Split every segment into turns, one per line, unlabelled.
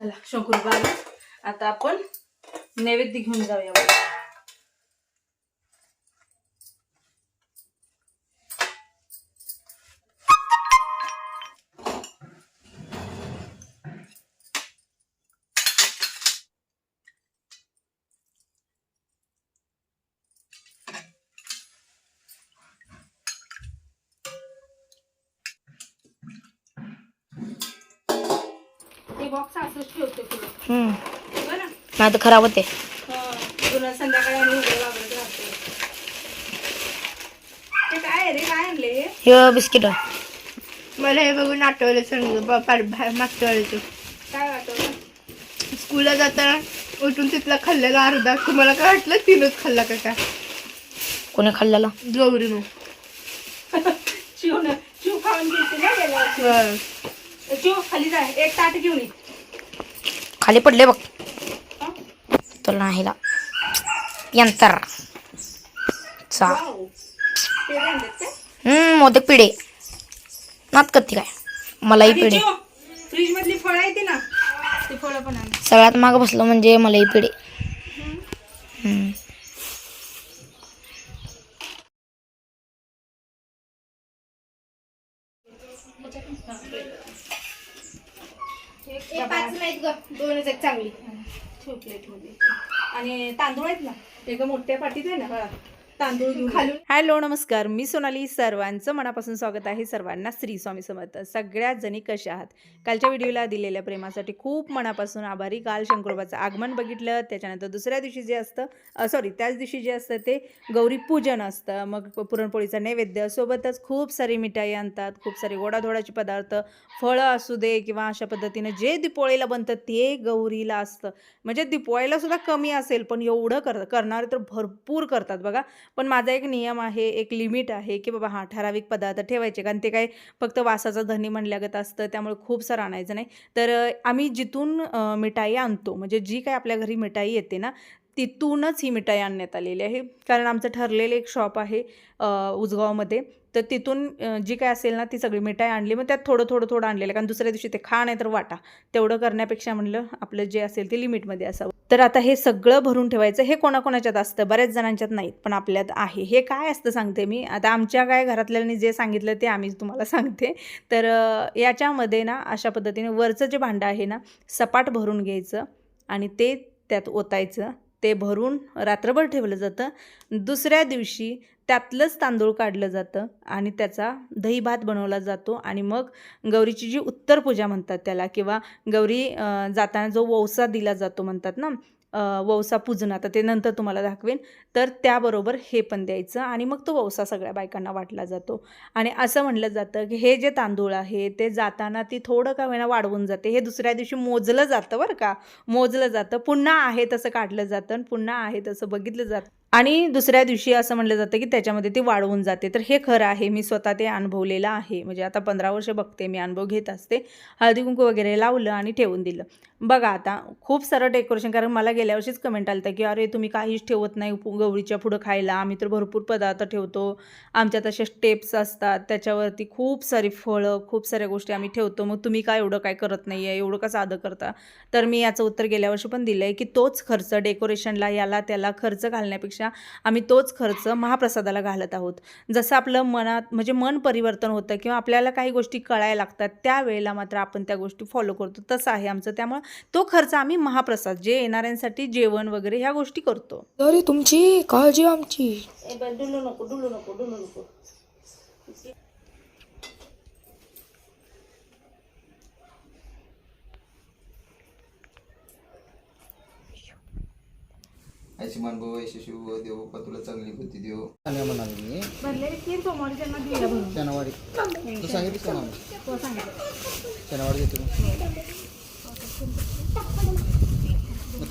चला शंकुर आता आपण नैवेद्य घेऊन जाऊया बॉक्स असंच ठेवते पुढं बरं.
नाही तर खराब होते.
तुला संध्याकाळी आणि उद्या लागत राहते. ते काय आहे रे? काय आणले
हे? बिस्किट.
मला हे बघून आठवलं समजा मागच्या वेळेचं
काय वाटतं
स्कूलला जाताना उठून तिथला खाल्लेला अर्धा तुम्हाला काय वाटलं? तीनच खाल्ला का काय?
कोणी खाल्लेला?
गौरीनो.
चिव चिव खाऊन गेलती ना गेल्या खाली जाय एक ताट घेऊन ये.
खाली पडले बघ? तुला नाही यंतर. चा? हम्म मोदक पिढे. नात करते काय? मलाही पिढे.
चिव, फ्रीज मधली फळं आहे ती ना ती फळं पण आण.
सगळ्यात माग बसलो म्हणजे मलाही पिढे. हम्म.
दोनच एक चांगली.
ठेव आणि तांदूळ आहेत ना? एका मोठ्या पाटीत आहे ना. तांदूळ
खालून.
हॅलो नमस्कार. मी सोनाली. सर्वांचं मनापासून स्वागत आहे. सर्वांना श्री स्वामी समर्थ. सगळ्यात जणी कशा आहात? कालच्या व्हिडिओला दिलेल्या प्रेमासाठी खूप मनापासून आभारी. काल शंकरोबाचं आगमन बघितलं. त्याच्यानंतर दुसऱ्या दिवशी जे असतं सॉरी त्याच दिवशी जे असतं ते गौरी पूजन असतं. मग पुरणपोळीचा नैवेद्य. सोबतच खूप सारी मिठाई आणतात. खूप सारे गोडाधोडाचे पदार्थ. फळं असू दे किंवा अशा पद्धतीने जे दिपोळीला बनतं ते गौरीला असतं. म्हणजे दिपोळीला सुद्धा कमी असेल पण एवढं कर करणारे तर भरपूर करतात बघा. पण माझा एक नियम आहे एक लिमिट आहे की बाबा हां ठराविक पदार्थ ठेवायचे. कारण ते काय फक्त वासाचा धनी म्हणल्यागत असतं त्यामुळे खूप सारं आणायचं नाही. तर आम्ही जिथून मिठाई आणतो म्हणजे जी काय आपल्या घरी मिठाई येते ना तिथूनच ही मिठाई आणण्यात आलेली आहे. कारण आमचं ठरलेलं एक शॉप आहे उजगावमध्ये. तर तिथून जी काय असेल ना ती सगळी मिठाई आणली. मग त्यात थोडं थोडं थोडं आणलेलं. आहे. कारण दुसऱ्या दिवशी ते खा नाही तर वाटा. तेवढं करण्यापेक्षा म्हणलं आपलं जे असेल ते लिमिटमध्ये असावं. तर आता हे सगळं भरून ठेवायचं हे कोणाकोणाच्यात असतं? बऱ्याच जणांच्यात नाहीत पण आपल्यात आहे. हे काय असतं सांगते मी. आता आमच्या काय घरातल्यांनी जे सांगितलं ते आम्ही तुम्हाला सांगते. तर याच्यामध्ये ना अशा पद्धतीने वरचं जे भांडं आहे ना सपाट भरून घ्यायचं आणि ते त्यात ओतायचं. ते भरून रात्रभर ठेवलं जातं. दुसऱ्या दिवशी त्यातलंच तांदूळ काढलं जातं आणि त्याचा दही भात बनवला जातो आणि मग गौरीची जी उत्तर पूजा म्हणतात त्याला किंवा गौरी जाताना जो वौसा दिला जातो म्हणतात ना वौसा पूजन आता ते नंतर तुम्हाला दाखवेन. तर त्याबरोबर हे पण द्यायचं आणि मग तो वौसा सगळ्या बायकांना वाटला जातो. आणि असं म्हणलं जातं की हे जे तांदूळ आहे ते जाताना ती थोडं का वेळा वाढवून जाते. हे दुसऱ्या दिवशी मोजलं जातं बरं का. मोजलं जातं. पुन्हा आहे तसं काढलं जातं आणि पुन्हा आहे तसं बघितलं जातं. आणि दुसऱ्या दिवशी असं म्हणलं जातं की त्याच्यामध्ये ती वाढवून जाते. तर हे खरं आहे मी स्वतः ते अनुभवलेलं आहे. म्हणजे आता पंधरा वर्ष बघते मी अनुभव घेत असते. हळदी कुंकू वगैरे लावलं आणि ठेवून दिलं. बघा आता खूप सारं डेकोरेशन कारण मला गेल्या वर्षीच कमेंट आलं की अरे तुम्ही काहीच ठेवत नाही गौरीच्या पुढं खायला. आम्ही तर भरपूर पदार्थ ठेवतो. आमच्यात अशा स्टेप्स असतात. त्याच्यावरती खूप सारी फळं खूप साऱ्या गोष्टी आम्ही ठेवतो. मग तुम्ही काय एवढं काय करत नाही आहे एवढं का साधं करता? तर मी याचं उत्तर गेल्या वर्षी पण दिलं आहे की तोच खर्च डेकोरेशनला याला त्याला खर्च घालण्यापेक्षा आम्ही तोच खर्च महाप्रसादाला घालत आहोत. जसं आपलं मनात म्हणजे मन परिवर्तन होतं किंवा आपल्याला काही गोष्टी कळायला लागतात त्यावेळेला मात्र आपण त्या गोष्टी फॉलो करतो. तसं आहे आमचं. त्यामुळं तो खर्च आम्ही महाप्रसाद जे येणाऱ्यांसाठी जेवण वगैरे ह्या गोष्टी करतो.
अरे तुमची काळजी आमची.
ए बाई, डुलू नको डुलू नको डुलू नको.
आयुष्यमान भव यशस्वी भव देव बाप्पा तुला चांगली बुद्धी देव
म्हणालो मी. शनिवारी. तू सांगितलीस का मामा?
तो सांगितलं.
शनिवारी देतो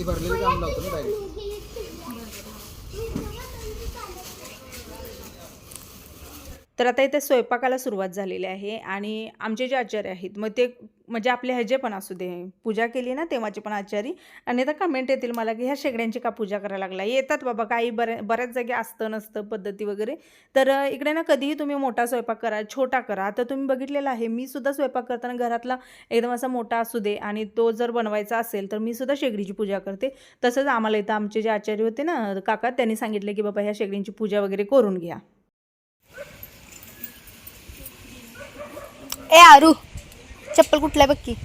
भरलेली काम लावतो ना डायरेक्ट
तर आता इथे स्वयंपाकाला सुरुवात झालेली आहे आणि आमचे जे आचार्य आहेत मग ते म्हणजे आपले ह्याचे पण असू दे पूजा केली ना तेव्हाचे पण आचारी आणि आता कमेंट येतील मला की ह्या शेगड्यांची का पूजा करायला लागला? येतात बाबा काही बऱ्या बऱ्याच जागी असतं नसतं पद्धती वगैरे. तर इकडे ना कधीही तुम्ही मोठा स्वयंपाक करा छोटा करा. आता तुम्ही बघितलेला आहे मी सुद्धा स्वयंपाक करताना घरातला एकदम असा मोठा असू दे आणि तो जर बनवायचा असेल तर मी सुद्धा शेगडीची पूजा करते. तसंच आम्हाला इथं आमचे जे आचार्य होते ना काका त्यांनी सांगितले की बाबा ह्या शेगडींची पूजा वगैरे करून घ्या.
ए आरू चप्पल कुठल्या बघ की.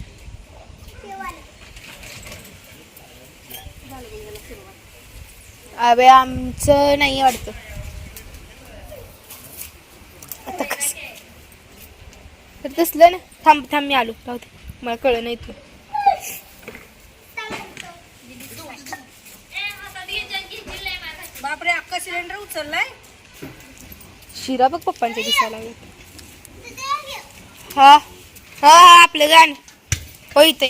अबे आमचं नाही वाटतं. आता कसं? तर तसलं ना. थांब थांब मी आलो. राहू दे. मला कळलं नाही तू
बापरे अख्खा सिलेंडर उचललाय?
शिरा बघ पप्पांच्या दिसायला लागले. हा हा आपलं गाण. होईत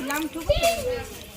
लांब ठेवू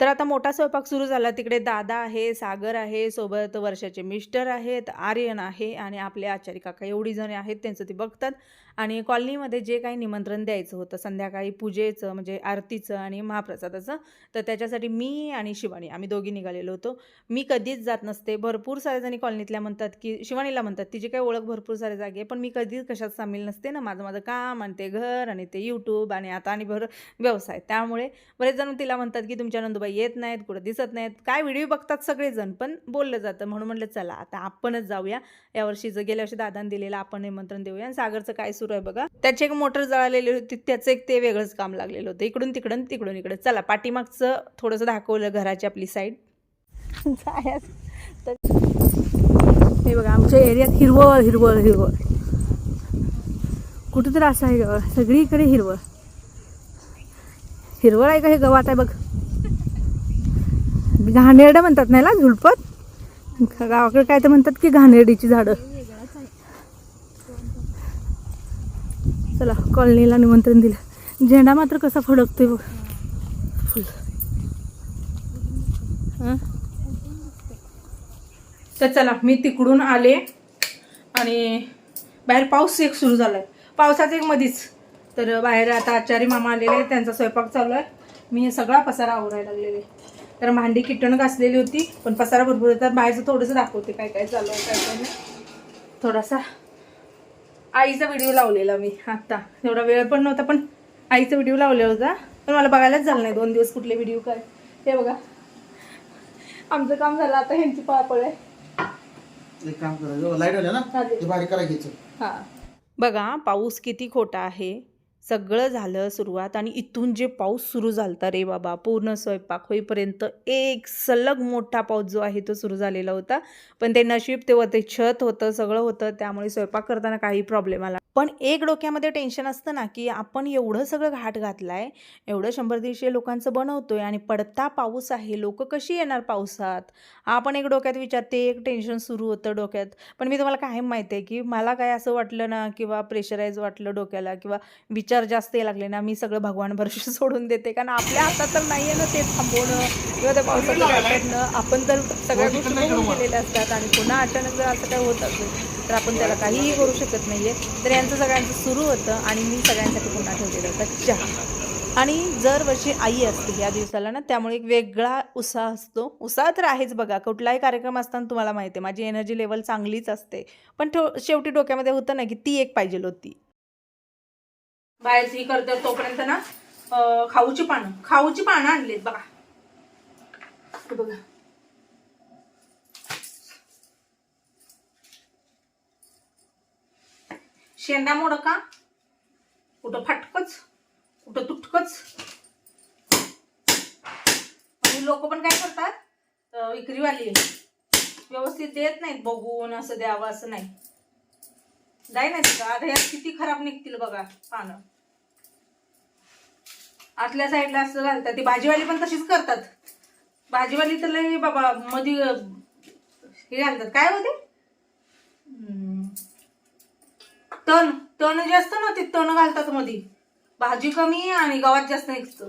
तर आता मोठा स्वयंपाक सुरू झाला. तिकडे दादा आहे सागर आहे सोबत वर्षाचे मिस्टर आहेत आर्यन आहे आणि आपले आचारी काका एवढी जण आहेत त्यांचं ते बघतात. आणि कॉलनीमध्ये जे काही निमंत्रण द्यायचं होतं संध्याकाळी पूजेचं म्हणजे आरतीचं आणि महाप्रसादाचं तर त्याच्यासाठी मी आणि शिवानी आम्ही दोघी निघालेलो होतो. मी कधीच जात नसते. भरपूर सारे जणी कॉलनीतल्या म्हणतात की शिवानीला म्हणतात तिची काही ओळख भरपूर साऱ्या जागी आहे पण मी कधीच कशात सामील नसते ना. माझं माझं काम आणि ते घर आणि ते यूट्यूब आणि आता आणि भर व्यवसाय. त्यामुळे बरेच जण तिला म्हणतात की तुमच्या नंदुबाई येत नाहीत कुठं दिसत नाहीत. काय व्हिडिओ बघतात सगळेजण पण बोललं जातं. म्हणून म्हणलं चला आता आपणच जाऊया. यावर्षीचं गेल्या वर्षी दादाने दिलेलं आपण निमंत्रण देऊया. आणि सागरचं काय सुरू आहे बघा. त्याची एक मोटर जळालेली होती त्याचं एक ते वेगळंच काम लागलेलं होतं. इकडून तिकडून तिकडून इकडे. चला पाठीमागचं थोडंसं दाखवलं घराची आपली साईड हे बघा आमच्या एरियात हिरवळ हिरवळ हिरवळ. कुठं तर असं आहे सगळीकडे हिरवळ. हिरवळ आहे का हे गवात आहे बघ. घाणेरडं म्हणतात नाही ना झुडपत? गावाकडे काय तर म्हणतात की घाणेरडीची झाडं. चला कॉलनीला निमंत्रण दिलं. झेंडा मात्र कसा फडकतोय बघ. फुल. तर चला मी तिकडून आले आणि बाहेर पाऊस एक सुरू झाला आहे पावसात एक मधीच. तर बाहेर आता आचारी मामा आलेले आहेत, त्यांचा स्वयंपाक चालू आहे. मी हे सगळा पसारा आवरायला लागलेले. तर भांडी किटण घासलेली होती पण पसारा भरपूर येतात बाहेरचं थोडंसं दाखवते काय काय चालू आहे काय काय नाही. थोडासा आईचा व्हिडिओ लावलेला मी आत्ता एवढा वेळ पण नव्हता पण आईचा व्हिडिओ लावलेला होता. पण मला बघायलाच झालं नाही. दोन दिवस कुठले व्हिडिओ काय. हे बघा. आमचं काम झालं आता ह्यांची पापळ आहे.
एक काम करायचं लाइट आल्या ना. ते बारीक
हां. बघा पाऊस किती खोटा आहे. सगळं झालं सुरुवात आणि इथून जे पाऊस सुरू झालता रे बाबा पूर्ण स्वयंपाक होईपर्यंत एक सलग मोठा पाऊस जो आहे तो सुरू झालेला होता. पण ते नशीब तेव्हा ते छत होतं सगळं होतं त्यामुळे स्वयंपाक करताना काही प्रॉब्लेम आला पण एक डोक्यामध्ये टेन्शन असतं ना की आपण एवढं सगळं घाट घातलाय एवढं शंभर दीडशे लोकांचं बनवतोय आणि पडता पाऊस आहे लोक कशी येणार पावसात? हा पण एक डोक्यात विचार ते एक टेन्शन सुरू होतं डोक्यात. पण मी तुम्हाला काय माहिती आहे की मला काय असं वाटलं ना किंवा प्रेशराईज वाटलं डोक्याला किंवा विचार जास्त लागले ना मी सगळं भगवान भरशी सोडून देते. कारण आपल्या हातात तर नाही आहे ना ते थांबवणं किंवा त्या पावसाचं आपण तर सगळ्या गोष्टी केलेल्या असतात आणि पुन्हा अचानक जर असं काय होत असेल तर आपण त्याला काहीही करू शकत नाही आहे तर यांचं सगळ्यांचं सुरू होतं आणि मी सगळ्यांसाठी पुन्हा ठेवलेलं होतं चहा. आणि दरवर्षी आई असते या दिवसाला ना त्यामुळे एक वेगळा उत्साह असतो. उत्साह तर आहेच बघा. कुठलाही कार्यक्रम असताना तुम्हाला माहिती आहे माझी एनर्जी लेवल चांगलीच असते. पण शेवटी डोक्यामध्ये होतं ना की ती एक पाहिजे होती. बाहेर ही करते तोपर्यंत ना खाऊची पानं खाऊची पानं आणलीत बघा. बघा. शेंडा मोडका. कुठं फाटकच कुठं तुटकच. आणि लोक पण काय करतात विक्रीवाली व्यवस्थित देत नाहीत बघून असं द्यावं असं नाही. जाय नाही का आता यात किती खराब निघतील बघा पानं. आतल्या साईडला असं घालतात. ती भाजीवाली पण तशीच करतात. भाजीवाली तर लय बाबा मध्ये हे घालतात. काय होते तण तण जे असतं ना ते तण घालतात मध्ये भाजी कमी आणि गावात जास्त निघतं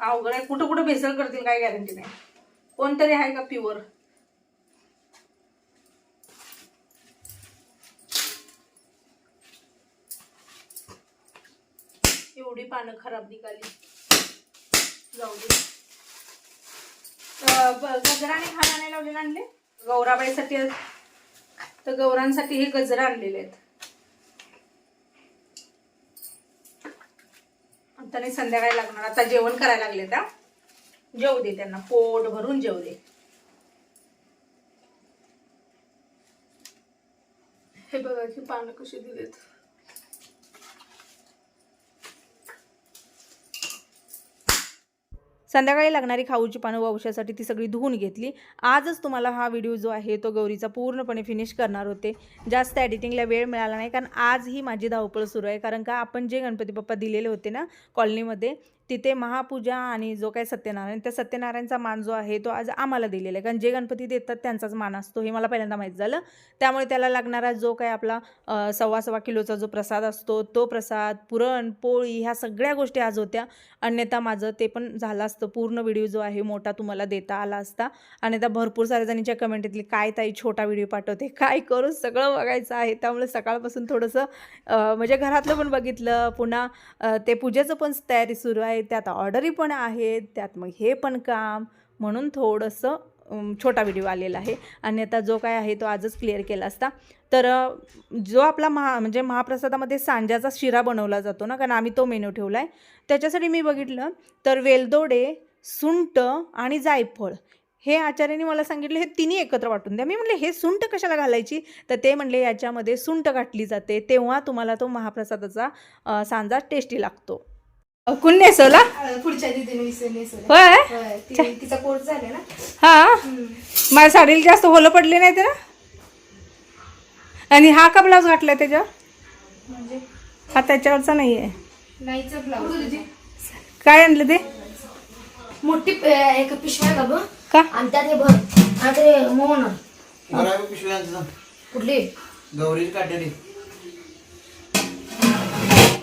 अवघड आहे. कुठं कुठं भेसळ करतील काय गॅरंटी नाही. कोणतरी आहे का प्युअर एवढी पानं खराब निघाली. जाऊ दे. गजराने खाण आणायला लावलेलं आणले? गौराबाईसाठी तर गौरांसाठी हे गजरा आणलेले आहेत. आता संध्याकाळी लागणार. आता जेवण करायला लागले त्या जेवू दे त्यांना. पोट भरून जेवू दे. हे बघा की पानं कशी दिलेत.
संध्याकाळी लागणारी खाऊची पानं वंशासाठी ती सगळी धुवून घेतली. आजच तुम्हाला हा व्हिडिओ जो आहे तो गौरीचा पूर्णपणे फिनिश करणार होते. जास्त एडिटिंगला वेळ मिळाला नाही कारण आज ही माझी धावपळ सुरू आहे. कारण का आपण जे गणपती बाप्पा दिलेले होते ना कॉलनीमध्ये तिथे महापूजा आणि जो काही सत्यनारायण त्या सत्यनारायणचा मान जो आहे तो आज आम्हाला दिलेला आहे. कारण जे गणपती देतात त्यांचाच मान असतो हे मला पहिल्यांदा माहीत झालं. त्यामुळे त्याला लागणारा जो काही आपला सव्वा सव्वा किलोचा जो प्रसाद असतो तो प्रसाद पुरण पोळी ह्या सगळ्या गोष्टी आज होत्या. अन्यथा माझं ते पण झालं असतं. पूर्ण व्हिडिओ जो आहे मोठा तुम्हाला देता आला असता. आणि त्या भरपूर साऱ्या जणींच्या कमेंट येतली काय ताई छोटा व्हिडिओ पाठवते? काय करू? सगळं बघायचं आहे. त्यामुळे सकाळपासून थोडंसं म्हणजे घरातलं पण बघितलं. पुन्हा ते पूजेचं पण तयारी सुरू आहे. त्यात ऑर्डरी पण आहेत त्यात मग हे पण काम म्हणून थोडंसं छोटा व्हिडिओ आलेला आहे. आणि आता जो काय आहे तो आजच क्लिअर केला असता. तर जो आपला महा म्हणजे महाप्रसादामध्ये सांज्याचा शिरा बनवला जातो ना कारण आम्ही तो मेनू ठेवला आहे त्याच्यासाठी मी बघितलं तर वेलदोडे सुंट आणि जायफळ. हे आचार्याने मला सांगितलं हे तिन्ही एकत्र वाटून द्या. मी म्हणले हे सुंट कशाला घालायची? तर ते म्हणले याच्यामध्ये सुंट घातली जाते तेव्हा तुम्हाला तो महाप्रसादाचा सांजा टेस्टी लागतो. कोण नेसवला?
पुढच्या
होय?
होय, ती- तिचा कोर्स झाला ना.
हा? माझ्या साडीला जास्त होलं पडले नाही ना आणि हा का ब्लाऊज घातलाय त्याच्यावर?
म्हणजे?
हा त्याच्यावरचा नाही आहे
ब्लाऊज.
काय आणलं ते?
मोठी एक पिशवी आहे बाबा?
का?
आणि त्यात हे भर आणि ते मोहन. कुठली?
गौरीची काढलेली